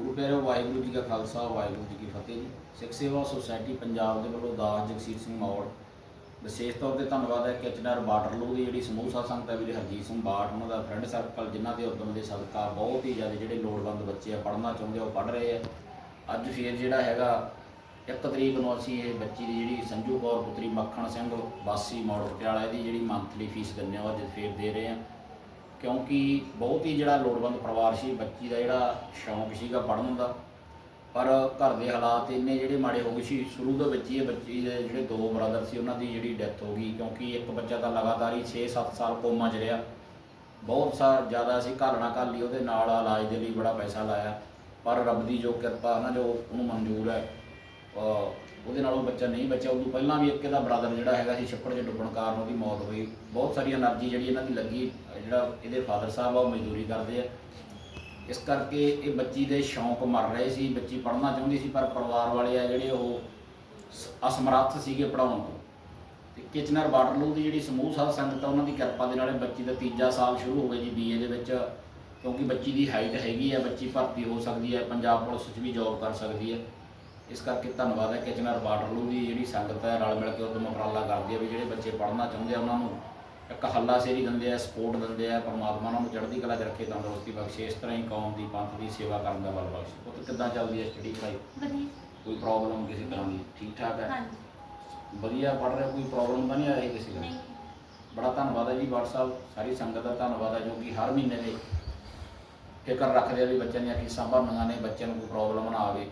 ਗੁਰੂ ਪਿਆਰਿਓ ਵਾਹਿਗੁਰੂ ਜੀ ਕਾ ਖਾਲਸਾ, ਵਾਹਿਗੁਰੂ ਜੀ ਕੀ ਫਤਿਹ ਜੀ। ਸਿੱਖ ਸੇਵਾ ਸੁਸਾਇਟੀ ਪੰਜਾਬ ਦੇ ਵੱਲੋਂ ਦਾਸ ਜਗਸੀਰ ਸਿੰਘ ਮੌੜ। ਵਿਸ਼ੇਸ਼ ਤੌਰ ਤੇ ਧੰਨਵਾਦ ਹੈ ਕਿਚਨਰ ਵਾਟਰਲੂ ਦੀ ਜਿਹੜੀ ਸਮੂਹ ਸਾਧ ਸੰਗਤ ਹੈ ਵੀਰੇ ਹਰਜੀਤ ਸਿੰਘ ਬਾਟ, ਉਹਨਾਂ ਦਾ ਫਰੈਂਡ ਸਰਕਲ ਜਿਨ੍ਹਾਂ ਦੇ ਉਦਮ ਦੇ ਸਦਕਾ ਬਹੁਤ ਹੀ ਜ਼ਿਆਦਾ ਜਿਹੜੇ ਲੋੜਵੰਦ ਬੱਚੇ ਆ, ਪੜ੍ਹਨਾ ਚਾਹੁੰਦੇ ਆ, ਉਹ ਪੜ੍ਹ ਰਹੇ ਆ। ਅੱਜ ਫੇਰ ਜਿਹੜਾ ਹੈਗਾ, ਇੱਕ ਤਰੀਕ ਨੂੰ ਅਸੀਂ ਇਹ ਬੱਚੀ ਦੀ ਜਿਹੜੀ ਸੰਜੂ ਕੌਰ ਪੁੱਤਰੀ ਮੱਖਣ ਸਿੰਘ ਵਾਸੀ ਮੌੜ ਪਟਿਆਲਾ ਦੀ ਜਿਹੜੀ ਮੰਥਲੀ ਫੀਸ ਦਿੰਦੇ ਆ ਉਹ ਅੱਜ ਫੇਰ ਦੇ ਰਹੇ ਆ ਕਿਉਂਕਿ ਬਹੁਤ ਹੀ ਜਿਹੜਾ ਲੋੜਵੰਦ ਪਰਿਵਾਰ ਸੀ, ਬੱਚੀ ਦਾ ਜਿਹੜਾ ਸ਼ੌਂਕ ਸੀਗਾ ਪੜ੍ਹਨ ਦਾ। ਪਰ ਘਰ ਦੇ ਹਾਲਾਤ ਇੰਨੇ ਜਿਹੜੇ ਮਾੜੇ ਹੋ ਗਏ ਸੀ, ਸ਼ੁਰੂ ਦੇ ਵਿੱਚ ਹੀ ਇਹ ਬੱਚੀ ਦੇ ਜਿਹੜੇ ਦੋ ਬ੍ਰਦਰ ਸੀ, ਉਹਨਾਂ ਦੀ ਜਿਹੜੀ ਡੈਥ ਹੋ ਗਈ, ਕਿਉਂਕਿ ਇੱਕ ਬੱਚਾ ਤਾਂ ਲਗਾਤਾਰ ਹੀ 6-7 ਸਾਲ ਕੋਮਾ 'ਚ ਰਿਹਾ। ਬਹੁਤ ਸਾ, ਜ਼ਿਆਦਾ ਅਸੀਂ ਘਾਲਣਾ ਲਈ ਉਹਦੇ ਨਾਲ ਇਲਾਜ ਦੇ ਲਈ ਬੜਾ ਪੈਸਾ ਲਾਇਆ। ਪਰ ਰੱਬ ਦੀ ਜੋ ਕਿਰਪਾ ਨਾ, ਜੋ ਉਹਨੂੰ ਮਨਜ਼ੂਰ ਹੈ ਉਹਦੇ ਨਾਲੋਂ ਬੱਚਾ ਨਹੀਂ ਬਚਿਆ। ਉਦੋਂ ਪਹਿਲਾਂ ਵੀ ਇੱਕ ਇਹਦਾ ਬ੍ਰਦਰ ਜਿਹੜਾ ਹੈਗਾ ਸੀ, ਛੱਪੜ 'ਚ ਡੁੱਬਣ ਕਾਰਨ ਉਹਦੀ ਮੌਤ ਹੋਈ। ਬਹੁਤ ਸਾਰੀ એનર્ਜੀ ਜਿਹੜੀ ਇਹਨਾਂ ਦੀ ਲੱਗੀ, ਜਿਹੜਾ ਇਹਦੇ ਫਾਦਰ ਸਾਹਿਬ ਆ, ਉਹ ਮਜ਼ਦੂਰੀ ਕਰਦੇ ਆ। ਇਸ ਕਰਕੇ ਇਹ ਬੱਚੀ ਦੇ ਸ਼ੌਂਕ ਮਰ ਰਹੇ ਸੀ। ਬੱਚੀ ਪੜ੍ਹਨਾ ਚਾਹੁੰਦੀ ਸੀ, ਪਰ ਪਰਿਵਾਰ ਵਾਲੇ ਆ ਜਿਹੜੇ ਉਹ ਅਸਮਰੱਥ ਸੀਗੇ ਪੜਾਉਣ ਤੋਂ। ਤੇ ਕਿਚਨਰ ਵਾਟਰਲੂ ਦੀ ਜਿਹੜੀ ਸਮੂਹ ਸਾਧ ਸੰਗਤ ਆ, ਉਹਨਾਂ ਦੀ ਕਿਰਪਾ ਦੇ ਨਾਲ ਬੱਚੀ ਦਾ ਤੀਜਾ ਸਾਲ ਸ਼ੁਰੂ ਹੋ ਗਿਆ ਜੀ ਬੀਏ ਦੇ ਵਿੱਚ। ਕਿਉਂਕਿ ਬੱਚੀ ਦੀ ਹਾਈਟ ਹੈਗੀ ਆ, ਬੱਚੀ ਭਰਤੀ ਹੋ ਸਕਦੀ ਹੈ ਪੰਜਾਬ ਪੁਲਿਸ 'ਚ ਵੀ ਜੌਬ ਕਰ ਸਕਦੀ ਹੈ ਇਸ ਕਰਕੇ ਧੰਨਵਾਦ ਹੈ ਕਿਚਨਰ ਵਾਟਰਲੂ ਦੀ ਜਿਹੜੀ ਸੰਗਤ ਹੈ ਰਲ ਮਿਲ ਕੇ ਉਦਮ ਉਪਰਾਲਾ ਕਰਦੀ ਹੈ ਵੀ ਜਿਹੜੇ ਬੱਚੇ ਪੜ੍ਹਨਾ ਚਾਹੁੰਦੇ ਆ ਉਹਨਾਂ ਨੂੰ ਇੱਕ ਹੱਲਾ ਸੇਰੀ ਦਿੰਦੇ ਆ ਸਪੋਰਟ ਦਿੰਦੇ ਆ ਪਰਮਾਤਮਾ ਉਹਨਾਂ ਨੂੰ ਚੜ੍ਹਦੀ ਕਲਾ 'ਚ ਰੱਖੇ ਤੰਦਰੁਸਤੀ ਬਖਸ਼ੇ ਇਸ ਤਰ੍ਹਾਂ ਹੀ ਕੌਮ ਦੀ ਪੰਥ ਦੀ ਸੇਵਾ ਕਰਨ ਦਾ ਬਲ ਬਖਸ਼ੇ। ਪੁੱਤ ਕਿੱਦਾਂ ਚੱਲਦੀ ਹੈ ਸਟੱਡੀ ਵਧੀਆ। ਕੋਈ ਪ੍ਰੋਬਲਮ ਕਿਸੇ ਤਰ੍ਹਾਂ ਦੀ? ਠੀਕ ਠਾਕ ਹੈ? ਹਾਂਜੀ। ਵਧੀਆ ਪੜ੍ਹ ਰਿਹਾ ਕੋਈ ਪ੍ਰੋਬਲਮ ਤਾਂ ਨਹੀਂ ਆ ਰਹੀ ਕਿਸੇ ਦਾ? ਨਹੀਂ। ਬੜਾ ਧੰਨਵਾਦ ਹੈ ਜੀ WhatsApp ਸਾਰੀ ਸੰਗਤ ਦਾ ਧੰਨਵਾਦ ਹੈ ਜੋ ਕਿ ਹਰ ਮਹੀਨੇ ਦੇ ਫਿਕਰ ਰੱਖਦੇ ਆ ਵੀ ਬੱਚਿਆਂ ਦੀਆਂ ਫੀਸਾਂ ਭਰਨੀਆਂ ਨੇ ਬੱਚਿਆਂ ਨੂੰ ਕੋਈ ਪ੍ਰੋਬਲਮ ਨਾ ਆਵੇ।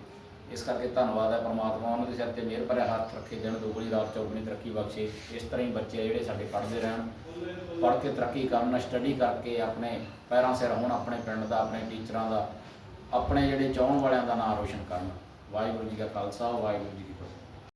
ਇਸ ਕਰਕੇ ਧੰਨਵਾਦ ਹੈ ਪਰਮਾਤਮਾ ਉਹਨਾਂ ਦੇ ਸਿਰ ਤੇ ਮਿਹਰ ਭਰਿਆ ਹੱਥ ਰੱਖੇ ਦਿਨ ਦੁਗਣੀ ਰਾਤ ਚੌਗਣੀ ਤਰੱਕੀ ਬਖਸ਼ੇ। ਇਸ ਤਰ੍ਹਾਂ ਹੀ ਬੱਚੇ ਆ ਜਿਹੜੇ ਸਾਡੇ ਪੜ੍ਹਦੇ ਰਹਿਣ, ਪੜ੍ਹ ਕੇ ਤਰੱਕੀ ਕਰਨ ਸਟੱਡੀ ਕਰਕੇ ਆਪਣੇ ਪੈਰਾਂ ਸਿਰ ਹੋਣ ਆਪਣੇ ਪਿੰਡ ਦਾ, ਆਪਣੇ ਟੀਚਰਾਂ ਦਾ, ਆਪਣੇ ਜਿਹੜੇ ਚਾਹਣ ਵਾਲਿਆਂ ਦਾ ਨਾਮ ਰੋਸ਼ਨ ਕਰਨ। ਵਾਹਿਗੁਰੂ ਜੀ ਕਾ ਖਾਲਸਾ, ਵਾਹਿਗੁਰੂ ਜੀ ਕੀ ਫਤਿਹ।